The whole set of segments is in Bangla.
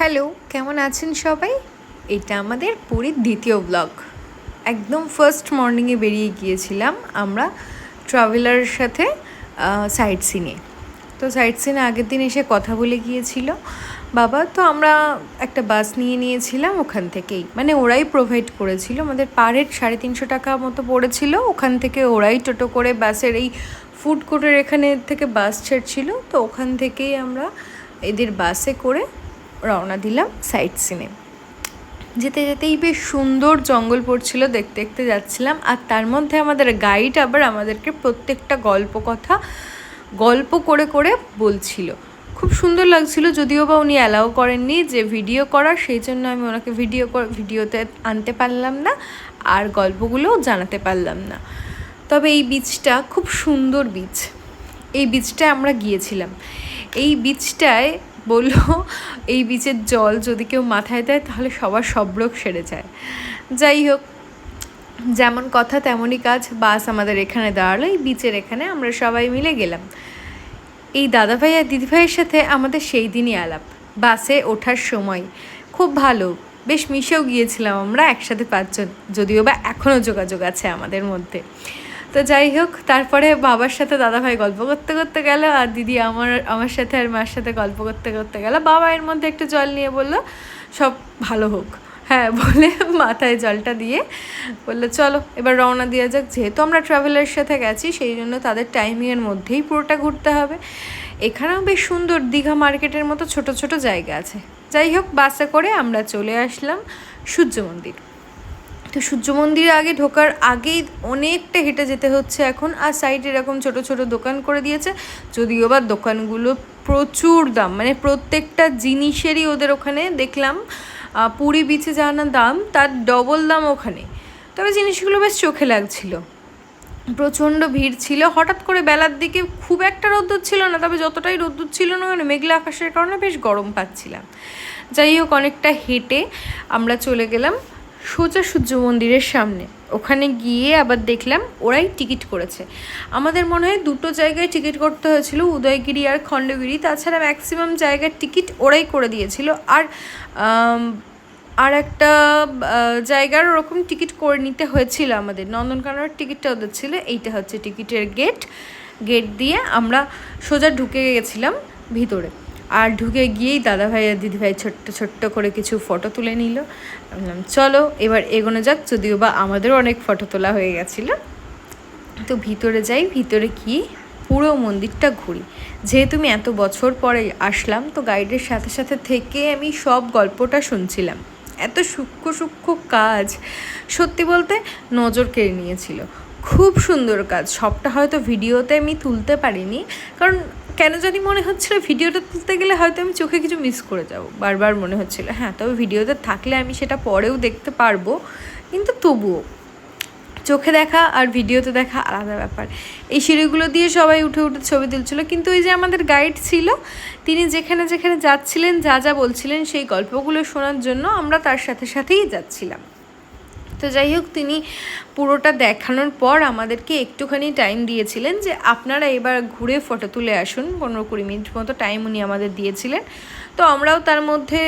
হ্যালো, কেমন আছেন সবাই? এটা আমাদের পুরীর দ্বিতীয় ব্লগ একদম ফার্স্ট মর্নিংয়ে বেরিয়ে গিয়েছিলাম আমরা ট্রাভেলারের সাথে সাইট সিনে তো সাইট সিনে আগের দিন এসে কথা বলে গিয়েছিল। বাবা, তো আমরা একটা বাস নিয়ে নিয়েছিলাম ওখান থেকেই। মানে ওরাই প্রোভাইড করেছিল। আমাদের পার হেড সাড়ে তিনশো টাকা মতো পড়েছিল। ওখান থেকে ওরাই টোটো করে বাসের এই ফুড কোর্টের এখানে থেকে বাস ছাড়ছিল। তো ওখান থেকেই আমরা এদের বাসে করে রওনা দিলাম সাইট সিনে। যেতে যেতেই বেশ সুন্দর জঙ্গল পড়ছিল, দেখতে দেখতে যাচ্ছিলাম। আর তার মধ্যে আমাদের গাইড আবার আমাদেরকে প্রত্যেকটা গল্প কথা, গল্প করে করে বলছিল। খুব সুন্দর লাগছিল, যদিও বা উনি অ্যালাউ করেননি যে ভিডিও করার, সেই জন্য আমি ওনাকে ভিডিও ভিডিওতে আনতে পারলাম না আর গল্পগুলোও জানাতে পারলাম না। তবে এই বীজটা খুব সুন্দর বীজ এই বীজটায় আমরা গিয়েছিলাম। এই বীজটায় বলল, এই বীজের জল যদি কেউ মাথায় দেয়, তাহলে সবার সব রোগ সেরে যায়। যাই হোক, যেমন কথা তেমনই কাজ, বাস আমাদের এখানে দাঁড়াল, এই বিচের এখানে আমরা সবাই মিলে গেলাম। এই দাদাভাই আর দিদিভাইয়ের সাথে আমাদের সেই দিনই আলাপ, বাসে ওঠার সময়। খুব ভালো, বেশ মিশেও গিয়েছিলাম আমরা একসাথে পাঁচজন, যদিও বা এখনও যোগাযোগ আছে আমাদের মধ্যে। তো যাই হোক, তারপরে বাবার সাথে দাদাভাই গল্প করতে করতে গেল, আর দিদি আমার আমার সাথে আর মার সাথে গল্প করতে করতে গেল। বাবা এর মধ্যে একটু জল নিয়ে বলল, সব ভালো হোক। হ্যাঁ বলে মাথায় জলটা দিয়ে বলল, চলো, এবার রওনা দেওয়া যাক। যেহেতু আমরা ট্রাভেলারের সাথে গেছি, সেই জন্য তাদের টাইমিংয়ের মধ্যেই পুরোটা ঘুরতে হবে। এখানেও বেশ সুন্দর দীঘা মার্কেটের মতো ছোট ছোট জায়গা আছে। যাই হোক, বাসে করে আমরা চলে আসলাম সূর্য মন্দির। তো সূর্য মন্দিরে আগে ঢোকার আগেই অনেকটা হেঁটে যেতে হচ্ছে এখন। আর সাইড এরকম ছোট ছোট দোকান করে দিয়েছে। যদিও বা দোকানগুলো প্রচুর দাম মানে প্রত্যেকটা জিনিসেরই ওদের ওখানে দেখলাম। পুরী বিচে যা না দাম, তার ডবল দাম ওখানে। তবে জিনিসগুলো বেশ চোখে লাগছিল। প্রচণ্ড ভিড় ছিল। হঠাৎ করে বেলার দিকে খুব একটা রোদ্দুর ছিল না, তবে যতটাই রোদ্দুর ছিল না মানে মেঘলা আকাশের কারণে বেশ গরম পাচ্ছিলাম। যাই হোক, অনেকটা হেঁটে আমরা চলে গেলাম। সোজা সূর্য মন্দিরের সামনে। ওখানে গিয়ে আবার দেখলাম ওরাই টিকিট করেছে। আমাদের মনে হয় দুটো জায়গায় টিকিট করতে হয়েছিল, উদয়গিরি আর খণ্ডগিরি। তাছাড়া ম্যাক্সিমাম জায়গার টিকিট ওরাই করে দিয়েছিল। আর আর একটা জায়গার ওরকম টিকিট করে নিতে হয়েছিল আমাদের। নন্দনকাননের টিকিটটা ওদের ছিল, এইটা হচ্ছে টিকিটের গেট। গেট দিয়ে আমরা সোজা ঢুকে গেছিলাম ভিতরে। আর ঢুকে গিয়েই দাদাভাই আর দিদিভাই ছোট্ট ছোট্ট করে কিছু ফটো তুলে নিল। চলো, এবার এগোনো যাক। যদিও বা আমাদেরও অনেক ফটো তোলা হয়ে গেছিল। তো ভিতরে যাই, ভিতরে কি পুরো মন্দিরটা ঘুরি। যেহেতু আমি এত বছর পরে আসলাম, তো গাইডের সাথে সাথে থেকে আমি সব গল্পটা শুনছিলাম। এত সূক্ষ্ম সূক্ষ্ম কাজ। সত্যি বলতে নজর কেড়ে নিয়েছিল। খুব সুন্দর কাজ। সবটা হয়তো ভিডিওতে আমি তুলতে পারিনি। কারণ কেন জানি মনে হচ্ছিল ভিডিওটা তুলতে গেলে হয়তো আমি চোখে কিছু মিস করে যাব। বারবার মনে হচ্ছিল হ্যাঁ তবে ভিডিওতে থাকলে আমি সেটা পরেও দেখতে পারব। কিন্তু তবুও চোখে দেখা আর ভিডিওতে দেখা আলাদা ব্যাপার। এই সিঁড়িগুলো দিয়ে সবাই উঠে উঠে ছবি তুলছিল। কিন্তু ওই যে আমাদের গাইড ছিল, তিনি যেখানে যেখানে যাচ্ছিলেন, যা যা বলছিলেন, সেই গল্পগুলো শোনার জন্য আমরা তার সাথে সাথেই যাচ্ছিলাম। তো যাই হোক, তিনি পুরোটা দেখানোর পর আমাদেরকে একটুখানি টাইম দিয়েছিলেন যে আপনারা এবার ঘুরে ফটো তুলে আসুন। পনেরো কুড়ি মিনিট মতো টাইম উনি আমাদের দিয়েছিলেন। তো আমরাও তার মধ্যে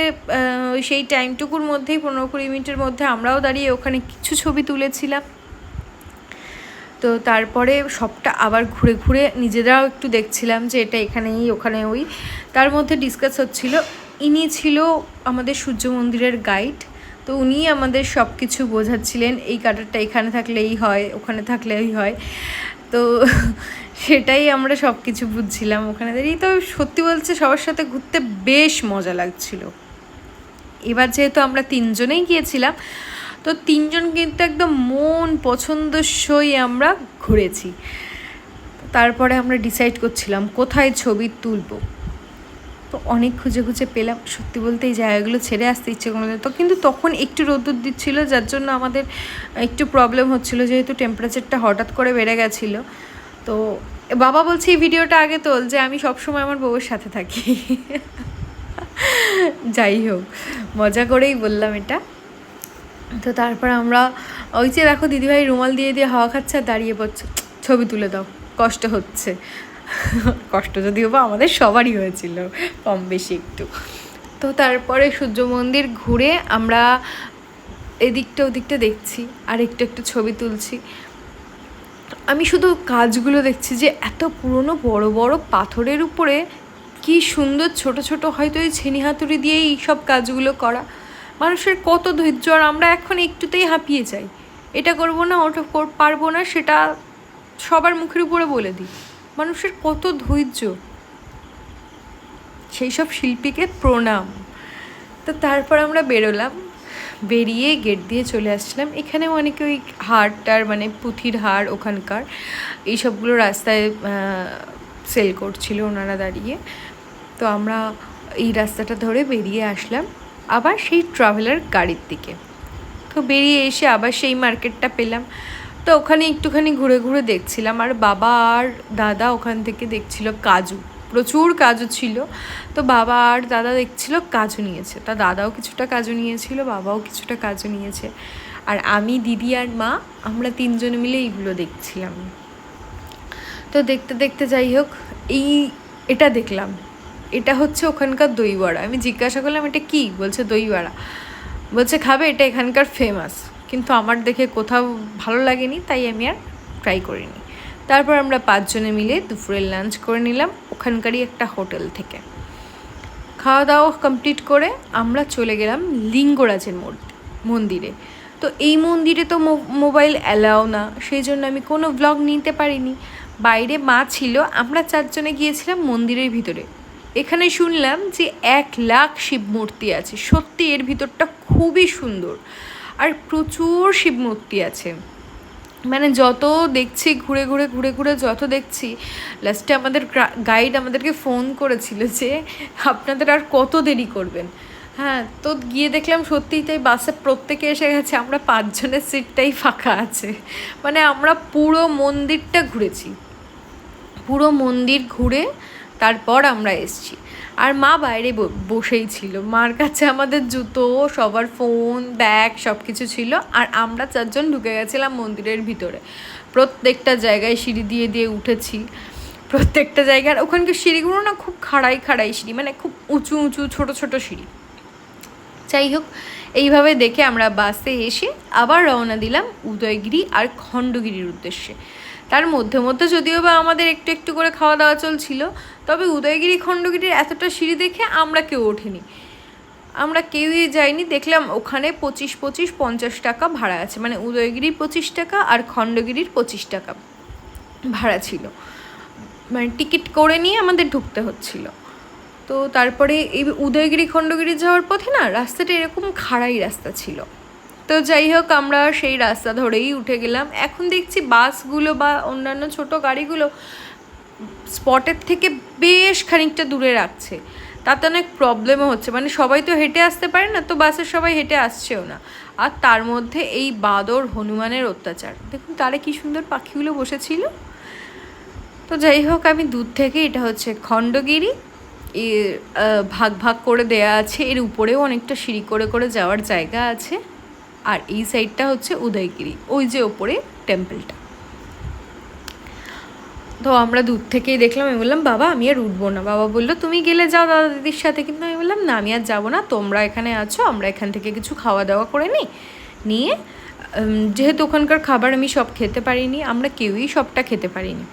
সেই টাইমটুকুর মধ্যেই, পনেরো কুড়ি মিনিটের মধ্যে আমরাও দাঁড়িয়ে ওখানে কিছু ছবি তুলেছিলাম। তো তারপরে সবটা আবার ঘুরে ঘুরে নিজেরাও একটু দেখছিলাম যে এটা এখানেই, ওখানে ওই। তার মধ্যে ডিসকাস হচ্ছিল, ইনি ছিল আমাদের সূর্য মন্দিরের গাইড তো উনি আমাদের সব কিছু বোঝাচ্ছিলেন, এই কাটারটা এখানে থাকলে এই হয়, ওখানে থাকলে এই হয়। তো সেটাই আমরা সব কিছু বুঝছিলাম ওখানে। দাঁড়িয়ে তো সত্যি বলছে সবার সাথে ঘুরতে বেশ মজা লাগছিল। এবার যেহেতু আমরা তিনজনেই গিয়েছিলাম, তো তিনজন কিন্তু একদম মন পছন্দসই আমরা ঘুরেছি। তারপরে আমরা ডিসাইড করছিলাম, কোথায় ছবি তুলবো? তো অনেক খুঁজে খুঁজে পেলাম। সত্যি বলতে এই জায়গাগুলো ছেড়ে আসতে ইচ্ছে করল তো কিন্তু তখন একটু রোদ্দুর দিচ্ছিল, যার জন্য আমাদের একটু প্রবলেম হচ্ছিল, যেহেতু টেম্পারেচারটা হঠাৎ করে বেড়ে গেছিল। তো বাবা বলছে, এই ভিডিওটা আগে তোল, যে আমি সবসময় আমার বউয়ের সাথে থাকি। যাই হোক, মজা করেই বললাম এটা। তো তারপর আমরা, ওই যে দেখো দিদিভাই রুমাল দিয়ে দিয়ে হাওয়া খাচ্ছে আর দাঁড়িয়ে পড়ছে। ছবি তুলে দাও, কষ্ট হচ্ছে। কষ্ট যদিও বা আমাদের সবারই হয়েছিল, কম বেশি একটু। তো তারপরে সূর্য মন্দির ঘুরে আমরা এদিকটা ওদিকটা দেখছি, আর একটু একটু ছবি তুলছি। আমি শুধু কাজগুলো দেখছি যে এত পুরনো বড় বড় পাথরের উপরে কি সুন্দর ছোট ছোট হয়তো এই ছেনি হাতুড়ি দিয়ে এই সব কাজগুলো করা। মানুষের কত ধৈর্য, আর আমরা এখন একটুতেই হাঁপিয়ে যাই। এটা করব না, ওটা পারব না, সেটা সবার মুখের উপরে বলে দিই। মানুষের কত ধৈর্য? সেই সব শিল্পীকে প্রণাম। তো তারপর আমরা বেরোলাম। বেরিয়ে গেট দিয়ে চলে আসছিলাম। এখানেও অনেকে ওই হারটার মানে পুঁথির হার ওখানকার, এই সবগুলো রাস্তায় সেল করছিল ওনারা দাঁড়িয়ে। তো আমরা এই রাস্তাটা ধরে বেরিয়ে আসলাম আবার সেই ট্রাভেলার গাড়ির দিকে। তো বেরিয়ে এসে আবার সেই মার্কেটটা পেলাম। তো ওখানে একটুখানি ঘুরে ঘুরে দেখছিলাম। আর বাবা আর দাদা ওখান থেকে দেখছিল কাজু। প্রচুর কাজু ছিল। তো বাবা আর দাদা দেখছিল কাজু নিয়েছে। তা দাদাও কিছুটা কাজু নিয়েছিল, বাবাও কিছুটা কাজু নিয়েছে। আর আমি, দিদি আর মা, আমরা তিনজনে মিলে এইগুলো দেখছিলাম। তো দেখতে দেখতে যাই হোক, এই এটা দেখলাম। এটা হচ্ছে ওখানকার দইবড়া। আমি জিজ্ঞাসা করলাম, এটা কি? বলছে, দইবড়া। বলছে, খাবে? এটা এখানকার ফেমাস কিন্তু আমার দেখে কোথাও ভালো লাগেনি, তাই আমি আর ট্রাই করিনি। তারপর আমরা পাঁচজনে মিলে দুপুরের লাঞ্চ করে নিলাম ওখানকারই একটা হোটেল থেকে। খাওয়া দাওয়া কমপ্লিট করে আমরা চলে গেলাম লিঙ্গরাজের মন্দিরে। তো এই মন্দিরে তো মোবাইল অ্যালাও না, সেই জন্য আমি কোনো ব্লগ নিতে পারিনি। বাইরে মা ছিল, আমরা চারজনে গিয়েছিলাম মন্দিরের ভিতরে। এখানে শুনলাম যে এক লাখ শিব মূর্তি আছে, সত্যি এর ভিতরটা খুবই সুন্দর। আর প্রচুর শিব মূর্তি আছে। মানে যত দেখছি, ঘুরে ঘুরে ঘুরে ঘুরে যত দেখছি লাস্টে আমাদের গাইড আমাদেরকে ফোন করেছিল যে, আপনাদের আর কত দেরি করবেন? হ্যাঁ তো গিয়ে দেখলাম সত্যিই তাই বাসে প্রত্যেকে এসে গেছে, আমরা পাঁচজনের সিটটাই ফাঁকা আছে। মানে আমরা পুরো মন্দিরটা ঘুরেছি। পুরো মন্দির ঘুরে তারপর আমরা এসছি। আর মা বাইরে বসেই ছিল। মার কাছে আমাদের জুতো, সবার ফোন, ব্যাগ সব কিছু ছিল। আর আমরা চারজন ঢুকে গেছিলাম মন্দিরের ভিতরে। প্রত্যেকটা জায়গায় সিঁড়ি দিয়ে দিয়ে উঠেছি। প্রত্যেকটা জায়গার ওখানকার সিঁড়িগুলো না খুব খাড়াই খাড়াই সিঁড়ি? মানে খুব উঁচু উঁচু, ছোট ছোট সিঁড়ি। যাই হোক, এইভাবে দেখে আমরা বাসে এসে আবার রওনা দিলাম উদয়গিরি আর খণ্ডগিরির উদ্দেশ্যে। তার মধ্যে মধ্যে যদিও বা আমাদের একটু একটু করে খাওয়া দাওয়া চলছিল, তবে উদয়গিরি খণ্ডগিরির এতটা সিঁড়ি দেখে আমরা কেউ ওঠেনি। আমরা কেউই যাইনি, দেখলাম ওখানে পঁচিশ পঁচিশ পঞ্চাশ টাকা ভাড়া আছে মানে উদয়গিরির পঁচিশ টাকা আর খণ্ডগিরির পঁচিশ টাকা ভাড়া ছিল। মানে টিকিট করে নিয়ে আমাদের ঢুকতে হচ্ছিল। তো তারপরে এই উদয়গিরি খণ্ডগিরি যাওয়ার পথে না রাস্তাটা এরকম খাড়াই রাস্তা ছিল। তো যাই হোক, আমরা সেই রাস্তা ধরেই উঠে গেলাম। এখন দেখছি বাসগুলো বা অন্যান্য ছোট গাড়িগুলো স্পটের থেকে বেশ খানিকটা দূরে রাখছে। তাতে অনেক প্রবলেমও হচ্ছে। মানে সবাই তো হেঁটে আসতে পারে না, তো বাসের সবাই হেঁটে আসছেও না। আর তার মধ্যে এই বাদর হনুমানের অত্যাচার। দেখুন, তারা কি সুন্দর পাখিগুলো বসেছিল। তো যাই হোক, আমি দূর থেকে, এটা হচ্ছে খণ্ডগিরি। ভাগ ভাগ করে দেয়া আছে। এর উপরেও অনেকটা সিঁড়ি করে করে যাওয়ার জায়গা আছে। আর এই সাইডটা হচ্ছে উদয়গিরি, ওই যে ওপরে টেম্পলটা তো আমরা দূর থেকেই দেখলাম, আমি বললাম, বাবা, আমি আর উঠবো না। বাবা বলল, তুমি গেলে যাও দাদা দিদির সাথে। কিন্তু আমি বললাম, না, আমি আর যাব না, তোমরা এখানে আছো, আমরা এখান থেকে কিছু খাওয়া দাওয়া করে নিই। নিয়ে যেহেতু ওখানকার খাবার আমি সব খেতে পারিনি, আমরা কেউই সবটা খেতে পারিনি।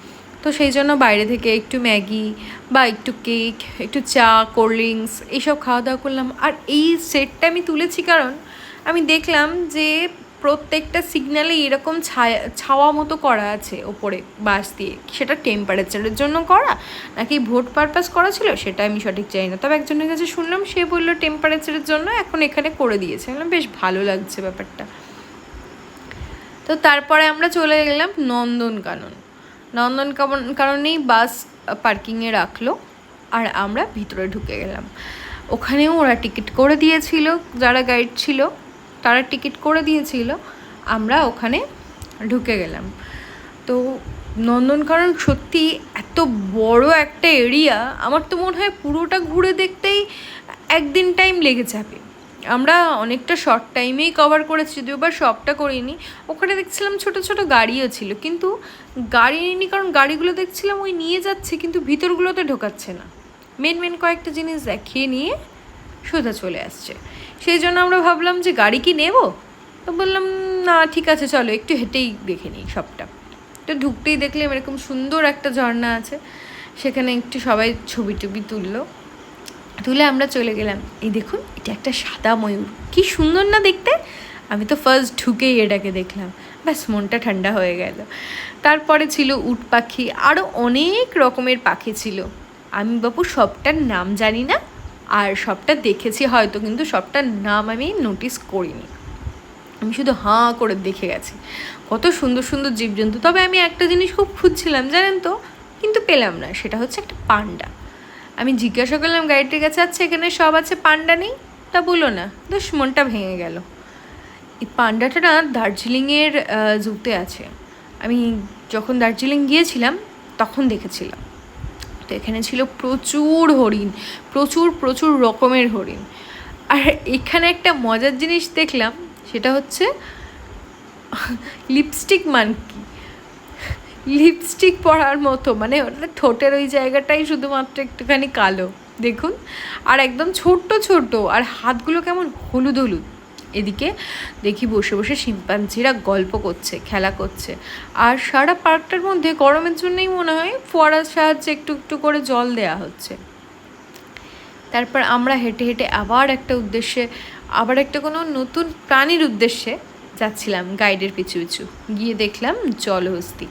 তো সেই জন্য বাইরে থেকে একটু ম্যাগি বা একটু কেক, একটু চা, কোল্ড ড্রিঙ্কস এইসব খাওয়া দাওয়া করলাম। আর এই সেটটা আমি তুলেছি কারণ আমি দেখলাম যে প্রত্যেকটা সিগন্যালে এরকম ছায়া, ছাওয়া মতো করা আছে ওপরে বাস দিয়ে। সেটা টেম্পারেচারের জন্য করা নাকি ভোট পারপাস করা ছিল সেটা আমি সঠিক জানি না। তবে একজনের কাছে শুনলাম, সে বলল টেম্পারেচারের জন্য এখন এখানে করে দিয়েছে। বেশ ভালো লাগছে ব্যাপারটা। তো তারপরে আমরা চলে গেলাম নন্দনকানন নন্দন কাননেই বাস পার্কিংয়ে রাখল আর আমরা ভিতরে ঢুকে গেলাম। ওখানেও ওরা টিকিট করে দিয়েছিল, যারা গাইড ছিল। তারা টিকিট করে দিয়েছিল, আমরা ওখানে ঢুকে গেলাম। তো নন্দনকানন সত্যি এত বড় একটা এরিয়া আমার তো মনে হয় পুরোটা ঘুরে দেখতেই একদিন টাইম লেগে যাবে। আমরা অনেকটা শর্ট টাইমেই কভার করেছি, যদিও বা সবটা করিনি। ওখানে দেখছিলাম ছোট ছোট গাড়িও ছিল, কিন্তু গাড়ি নিইনি, কারণ গাড়িগুলো দেখছিলাম ওই নিয়ে যাচ্ছে, কিন্তু ভিতরগুলোতে ঢোকাচ্ছে না। মেন মেন কয়েকটা জিনিস দেখিয়ে নিয়ে সোজা চলে আসছে। সেই জন্য আমরা ভাবলাম যে গাড়ি কি নেব? তো বললাম, না, ঠিক আছে, চলো। একটু হেঁটেই দেখে নিই সবটা। তো ঢুকতেই দেখলাম এরকম সুন্দর একটা ঝর্ণা আছে। সেখানে একটু সবাই ছবি টবি তুললো। তুলে আমরা চলে গেলাম। এই দেখুন, এটা একটা সাদা ময়ূর। কি সুন্দর না দেখতে? আমি তো ফার্স্ট ঢুকেই এটাকে দেখলাম। ব্যাস, মনটা ঠান্ডা হয়ে গেল। তারপরে ছিল উট পাখি। আরও অনেক রকমের পাখি ছিল। আমি বাপু, সবটার নাম জানি না। আর সবটা দেখেছি হয়তো, কিন্তু সবটার নাম আমি নোটিস করিনি। আমি শুধু হাঁ করে দেখে গেছি। কত সুন্দর সুন্দর জীবজন্তু। তবে আমি একটা জিনিস খুব খুঁজছিলাম, জানেন তো? কিন্তু পেলাম না, সেটা হচ্ছে একটা পান্ডা। আমি জিজ্ঞাসা করলাম, গাড়িটির কাছে আচ্ছা এখানে সব আছে, পান্ডা নেই? তা বলো না। দোষ মনটা ভেঙে গেল। এই পান্ডাটা না দার্জিলিংয়ের জুতে আছে। আমি যখন দার্জিলিং গিয়েছিলাম, তখন দেখেছিলাম। তো এখানে ছিল প্রচুর হরিণ, প্রচুর প্রচুর রকমের হরিণ। আর এখানে একটা মজার জিনিস দেখলাম, সেটা হচ্ছে লিপস্টিক মানকি। লিপস্টিক পরার মতো মানে ওটা ঠোঁটের ওই জায়গাটাই শুধুমাত্র একটুখানি কালো, দেখুন। আর একদম ছোট্ট ছোট্ট, আর হাতগুলো কেমন হলুদ হলুদ। এদিকে দেখি বসে বসে শিম্পাঞ্জিরা গল্প করছে, খেলা করছে। আর সারা পার্কটার মধ্যে গরমের জন্যই মনে হয় ফোয়ারার সাহায্যে একটু একটু করে জল দেয়া হচ্ছে। তারপর আমরা হেঁটে হেঁটে আবার একটা উদ্দেশ্যে, আবার একটা কোনো নতুন প্রাণীর উদ্দেশ্যে যাচ্ছিলাম গাইডের পিছু পিছু। গিয়ে দেখলাম জলহস্তি।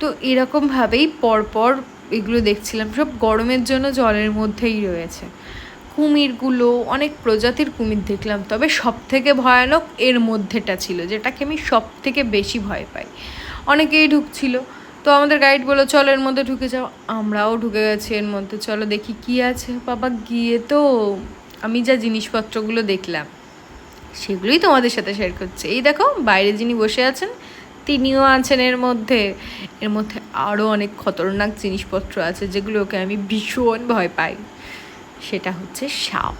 তো এরকমভাবেই পরপর এগুলো দেখছিলাম, সব গরমের জন্য জলের মধ্যেই রয়েছে। কুমিরগুলো, অনেক প্রজাতির কুমির দেখলাম। তবে সব থেকে ভয়ানক এর মধ্যেটা ছিল, যেটাকে আমি সব থেকে বেশি ভয় পাই। অনেকেই ঢুকছিল। তো আমাদের গাইড বলো চলো এর মধ্যে ঢুকে যাও। আমরাও ঢুকে গেছি এর মধ্যে। চলো দেখি কি আছে। বাবা, গিয়ে তো আমি যা জিনিসপত্রগুলো দেখলাম, সেগুলোই তোমাদের সাথে শেয়ার করছে। এই দেখো, বাইরে যিনি বসে আছেন, তিনিও আছেন এর মধ্যে। এর মধ্যে আরও অনেক খতরনাক জিনিসপত্র আছে, যেগুলোকে আমি ভীষণ ভয় পাই। সেটা হচ্ছে সাপ।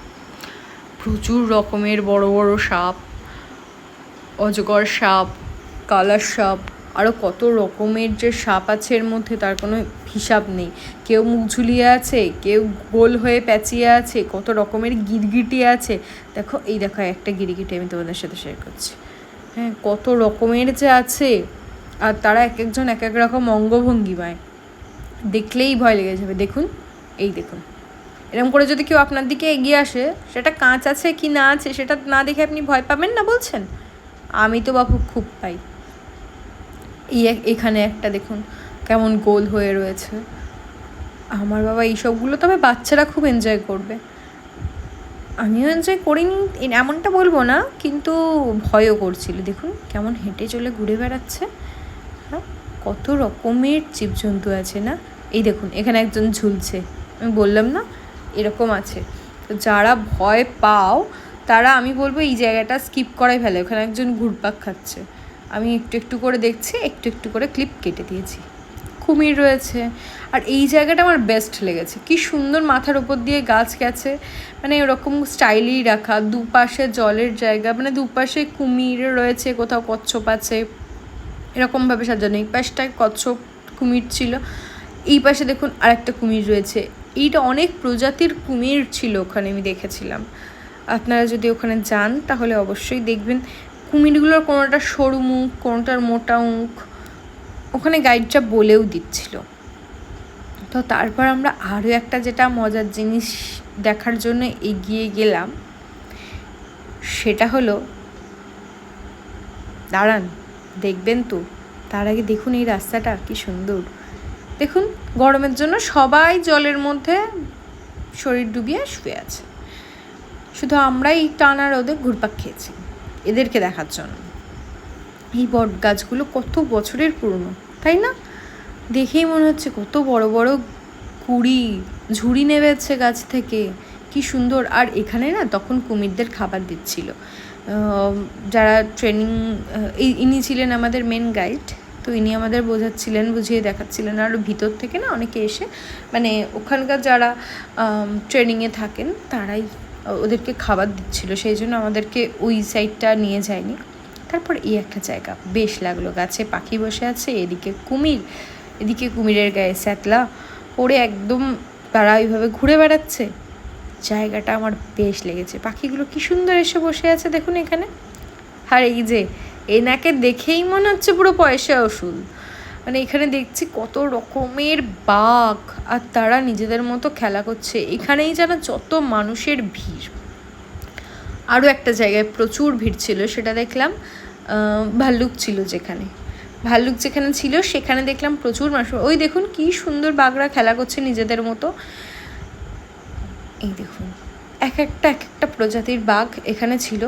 প্রচুর রকমের বড় বড় সাপ, অজগর সাপ, কালার সাপ আরও কত রকমের যে সাপ আছে এর মধ্যে তার কোনো হিসাব নেই। কেউ মুখ ঝুলিয়ে আছে, কেউ গোল হয়ে প্যাঁচিয়ে আছে, কত রকমের গিরগিটি আছে। দেখো, এই দেখো একটা গিরগিটি আমি তোমাদের সাথে শেয়ার করছি। হ্যাঁ কত রকমের যে আছে। আর তারা এক একজন এক এক রকম অঙ্গভঙ্গিমায়। দেখলেই ভয় লেগে যাবে। দেখুন, এই দেখুন। এরকম করে যদি কেউ আপনার দিকে এগিয়ে আসে, সেটা কাঁচ আছে কি না আছে সেটা না দেখে আপনি ভয় পাবেন না বলছেন? আমি তো বাবু খুব পাই। এখানে একটা দেখুন, কেমন গোল হয়ে রয়েছে। আমার বাবা এইসবগুলো তবে বাচ্চারা খুব এনজয় করবে। আমিও এনজয় করিনি এমনটা বলব না, কিন্তু ভয়ও করছিল। দেখুন, কেমন হেঁটে চলে ঘুরে বেড়াচ্ছে। হ্যাঁ কত রকমের জীবজন্তু আছে না? এই দেখুন, এখানে একজন ঝুলছে। আমি বললাম না এরকম আছে। তো যারা ভয় পাও, তারা আমি বলব এই জায়গাটা স্কিপ করাই ফেলে ওখানে একজন ঘুরপাক খাচ্ছে। আমি একটু একটু করে দেখছি, একটু একটু করে ক্লিপ কেটে দিয়েছি। কুমির রয়েছে। আর এই জায়গাটা আমার বেস্ট লেগেছে। কি সুন্দর মাথার ওপর দিয়ে গাছ গেছে। মানে এরকম স্টাইলেই রাখা। দুপাশে জলের জায়গা। মানে দুপাশে কুমির রয়েছে, কোথাও কচ্ছপ আছে। এরকমভাবে সাজানো। এই পাশটায় কচ্ছপ, কুমির ছিল। এই পাশে দেখুন আরেকটা কুমির রয়েছে। এইটা অনেক প্রজাতির কুমির ছিল ওখানে, আমি দেখেছিলাম। আপনারা যদি ওখানে যান, তাহলে অবশ্যই দেখবেন কুমিরগুলোর কোনোটা সরু মুখ, কোনোটার মোটা মুখ ওখানে গাইডটা বলেও দিচ্ছিল। তো তারপর আমরা আরও একটা যেটা মজার জিনিস দেখার জন্য এগিয়ে গেলাম, সেটা হলো, দাঁড়ান, দেখবেন তো, তার আগে দেখুন এই রাস্তাটা কি সুন্দর। দেখুন, গরমের জন্য সবাই জলের মধ্যে শরীর ডুবিয়ে শুয়ে আছে। শুধু আমরাই টানা রোদে ঘুরপাক খেয়েছি, এদেরকে দেখার জন্য। এই বট গাছগুলো কত বছরের পুরনো, তাই না? দেখেই মনে হচ্ছে কত বড় বড় কুড়ি ঝুড়ি নেবেছে গাছ থেকে। কি সুন্দর। আর এখানে না তখন কুমিরদের খাবার দিচ্ছিল। যারা ট্রেনিং ইনি ছিলেন আমাদের মেন গাইড তো ইনি আমাদের বোঝাচ্ছিলেন, বুঝিয়ে দেখাচ্ছিলেন। আর ভিতর থেকে না অনেকে এসে মানে ওখানকার যারা ট্রেনিংয়ে থাকেন, তারাই ওদেরকে খাবার দিচ্ছিল। সেই জন্য আমাদেরকে ওই সাইডটা নিয়ে যায়নি। তারপর এই একটা জায়গা, বেশ লাগল। গাছে পাখি বসে আছে, এদিকে কুমির, এদিকে কুমিরের গায়ে স্যাতলা। পড়ে একদম, তারা ওইভাবে ঘুরে বেড়াচ্ছে। জায়গাটা আমার বেশ লেগেছে। পাখিগুলো কি সুন্দর এসে বসে আছে দেখুন এখানে। আর এই যে এনাকে দেখেই মনে হচ্ছে পুরো পয়সা ওষুধ। মানে এখানে দেখছি কত রকমের বাঘ, আর তারা নিজেদের মতো খেলা করছে। এখানেই যেন যত মানুষের ভিড়। আরও একটা জায়গায় প্রচুর ভিড় ছিল, সেটা দেখলাম ভাল্লুক ছিল যেখানে। ভাল্লুক যেখানে ছিল, সেখানে দেখলাম প্রচুর মানুষ। ওই দেখুন কি সুন্দর বাঘরা খেলা করছে নিজেদের মতো। এই দেখুন, এক একটা এক একটা প্রজাতির বাঘ এখানে ছিল।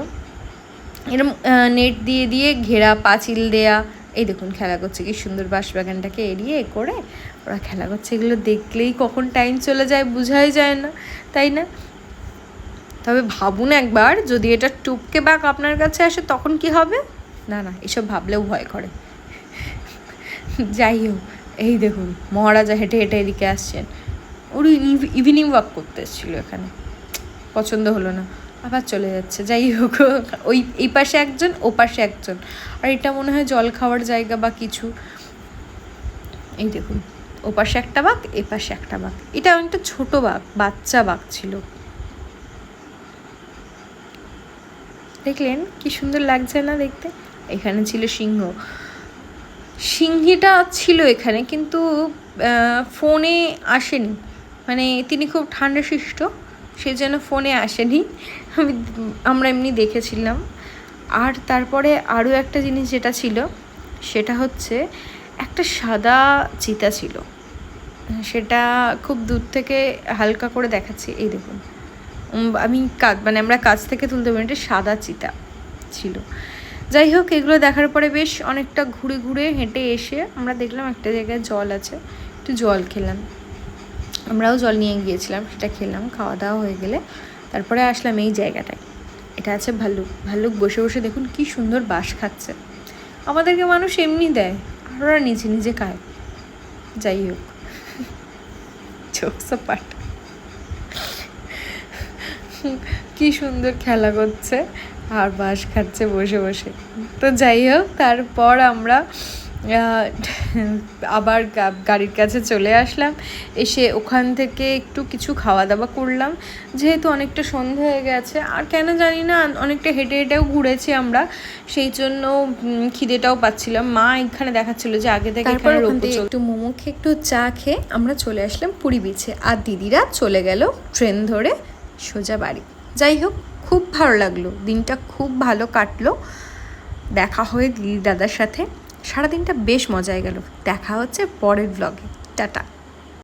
এরম নেট দিয়ে দিয়ে ঘেরা, পাঁচিল দেয়া। এই দেখুন, খেলা করছে। কি সুন্দর বাঁশবাগানটাকে এড়িয়ে করে ওরা খেলা করছে। এগুলো দেখলেই কখন টাইম চলে যায় বোঝাই যায় না, তাই না? তবে ভাবুন একবার, যদি এটা টুপকে বাঘ আপনার কাছে আসে, তখন কি হবে? না না, এসব ভাবলেও ভয় করে। যাই হোক, এই দেখুন, মহারাজা হেঁটে হেঁটে এদিকে আসছেন। উনি ইভিনিং ওয়াক করতে এসেছিল এখানে। পছন্দ হলো না। আবার চলে যাচ্ছে, যাই হোক। ওই, এই পাশে একজন, ও পাশে একজন। আর এটা মনে হয় জল খাওয়ার জায়গা বা কিছু। এই দেখুন, ও পাশে একটা বাঘ, এ পাশে একটা বাঘ। এটা অনেকটা ছোট বাঘ, বাচ্চা বাঘ ছিল। দেখলেন কি সুন্দর লাগছে না দেখতে? এখানে ছিল সিংহ। সিংহীটা ছিল এখানে, কিন্তু ফোনে আসেনি। মানে তিনি খুব ঠান্ডা শিষ্ট সে যেন ফোনে আসেনি। আমি আমরা এমনি দেখেছিলাম। আর তারপরে আরও একটা জিনিস যেটা ছিল, সেটা হচ্ছে একটা সাদা চিতা ছিল। সেটা খুব দূর থেকে হালকা করে দেখাচ্ছি। এই দেখুন আমি কাজ মানে আমরা কাছ থেকে তুলতে পারি এটা সাদা চিতা ছিল। যাই হোক, এগুলো দেখার পরে বেশ অনেকটা ঘুরে ঘুরে হেঁটে এসে আমরা দেখলাম একটা জায়গায় জল আছে, একটু জল খেলাম। আমরাও জল নিয়ে গিয়েছিলাম, সেটা খেলাম, খাওয়া দাওয়া হয়ে গেলে। তারপরে আসলাম এই জায়গাটায়। এটা আছে ভাল্লুক। ভাল্লুক বসে বসে দেখুন কি সুন্দর বাঁশ খাচ্ছে। আমাদেরকে মানুষ এমনি দেয়, আর ওরা নিজে নিজে খায়। যাই হোক। চোখ পাট কি সুন্দর খেলা করছে। আর বাঁশ খাচ্ছে বসে বসে। তো যাই হোক, তারপর আমরা আবার গাড়ির কাছে চলে আসলাম। এসে ওখান থেকে একটু কিছু খাওয়া দাওয়া করলাম। যেহেতু অনেকটা সন্ধে হয়ে গেছে আর কেন জানি না অনেকটা হেঁটে হেঁটেও ঘুরেছি আমরা। সেই জন্য খিদেটাও পাচ্ছিলাম। মা এখানে দেখাচ্ছিল যে আগে থেকে। একটু মোমো খেয়ে একটু চা খেয়ে আমরা চলে আসলাম পুরী বিচে আর দিদিরা চলে গেল ট্রেন ধরে সোজা বাড়ি। যাই হোক খুব ভালো লাগল। দিনটা খুব ভালো কাটলো। দেখা হয়ে দিদি দাদার সাথে। সারাদিনটা বেশ মজায় গেল। দেখা হচ্ছে পরের ব্লগে টাটা।